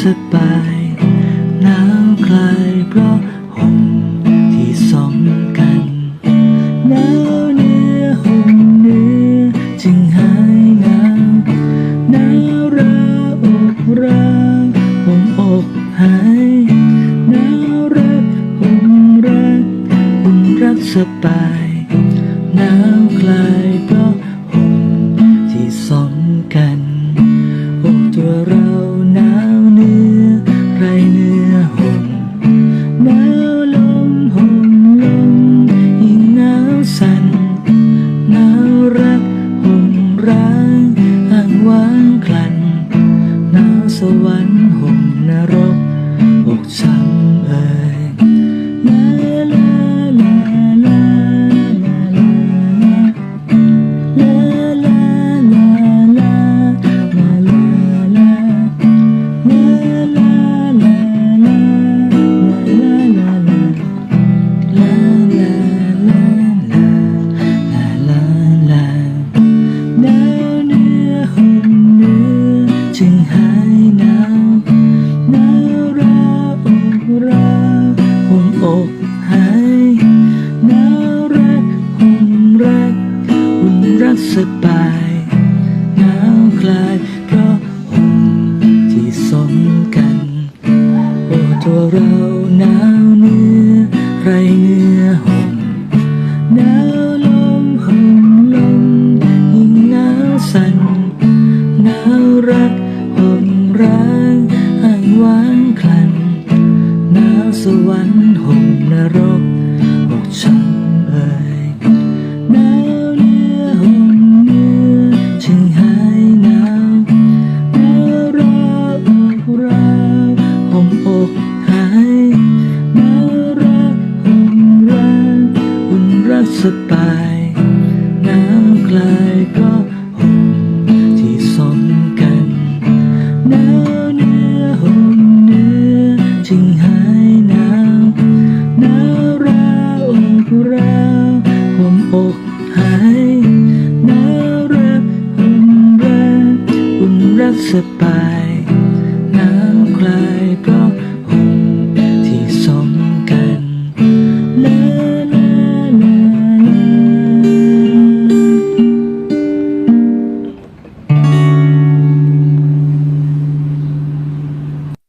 สบ สบายหนาวคลายเพราะห่มที่สมกันโอ้ตัวเราหนาวเหนื้อไรเนื้อห่มหนาวลมห่มลมยิ่งหนาวสั่นหนาวรักห่มร้างอ้างว้างคลันหนาวสวรรค์ห่ม รักสบายหนาวคลายเพราะห่มที่สมกัน โอ้ตัวเราหนาวเนื้อไรเนื้อห่มหนาวลมห่มลมยิ่งหนาวสั่นหนาวรักห่มร้างอ้างว้างคลันหนาวสวรรค์ห่มนรก สบายน้ำกลายก็ห่มที่สมกันหนาวเนื้อห่มเนื้อจึงหายหนาวหนาวราวอุ่นราห่มอกหายหนาวรักอุ่นรักอุ่นรักสบาย